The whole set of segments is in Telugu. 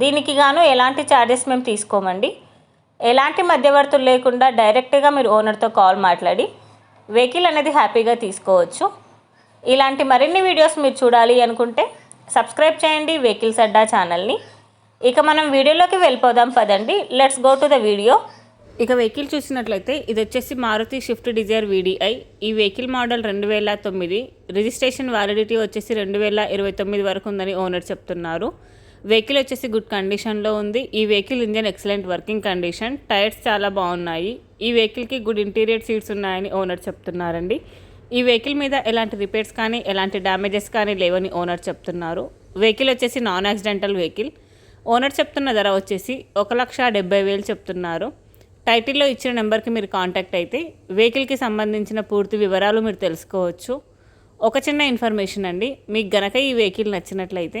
దీనికి గాను ఎలాంటి ఛార్జెస్ మేము తీసుకోమండి. ఎలాంటి మధ్యవర్తులు లేకుండా డైరెక్ట్గా మీరు ఓనర్తో కాల్ మాట్లాడి వెహికల్ అనేది హ్యాపీగా తీసుకోవచ్చు. ఇలాంటి మరిన్ని వీడియోస్ మీరు చూడాలి అనుకుంటే సబ్స్క్రైబ్ చేయండి వెహికల్స్ అడ్డా ఛానల్ని ఇక మనం వీడియోలోకి వెళ్ళిపోదాం పదండి. Let's go to the video ఇక వెహికల్ చూసినట్లయితే ఇది వచ్చేసి మారుతి షిఫ్ట్ డిజైర్ వీడిఐ ఈ వెహికల్ మోడల్ రెండు వేల తొమ్మిది. రిజిస్ట్రేషన్ వ్యాలిడిటీ వచ్చేసి రెండు వేల ఇరవై తొమ్మిది వరకు ఉందని ఓనర్ చెప్తున్నారు. వెహికల్ వచ్చేసి గుడ్ కండిషన్లో ఉంది. ఈ vehicle engine excellent working condition. Tyres చాలా బాగున్నాయి. ఈ వెహికల్కి గుడ్ ఇంటీరియర్ సీట్స్ ఉన్నాయని ఓనర్ చెప్తున్నారండి. ఈ వెహికల్ మీద ఎలాంటి రిపేర్స్ కానీ ఎలాంటి డ్యామేజెస్ కానీ లేవని ఓనర్ చెప్తున్నారు. వెహికల్ వచ్చేసి నాన్ యాక్సిడెంటల్ వెహికల్. ఓనర్ చెప్తున్న ధర వచ్చేసి ఒక లక్ష డెబ్బై వేలు చెప్తున్నారు. టైటిల్లో ఇచ్చిన నెంబర్కి మీరు కాంటాక్ట్ అయితే వెహికల్కి సంబంధించిన పూర్తి వివరాలు మీరు తెలుసుకోవచ్చు. ఒక చిన్న ఇన్ఫర్మేషన్ అండి. మీకు గనక ఈ వెహికల్ నచ్చినట్లయితే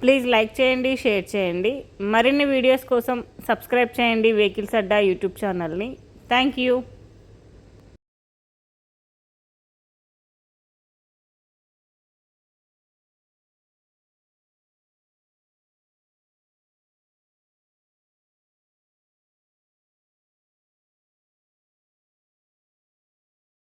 ప్లీజ్ లైక్ చేయండి షేర్ చేయండి. మరిన్ని వీడియోస్ కోసం సబ్స్క్రైబ్ చేయండి వెహికల్స్ అడ్డా యూట్యూబ్ ఛానల్ని థ్యాంక్ యూ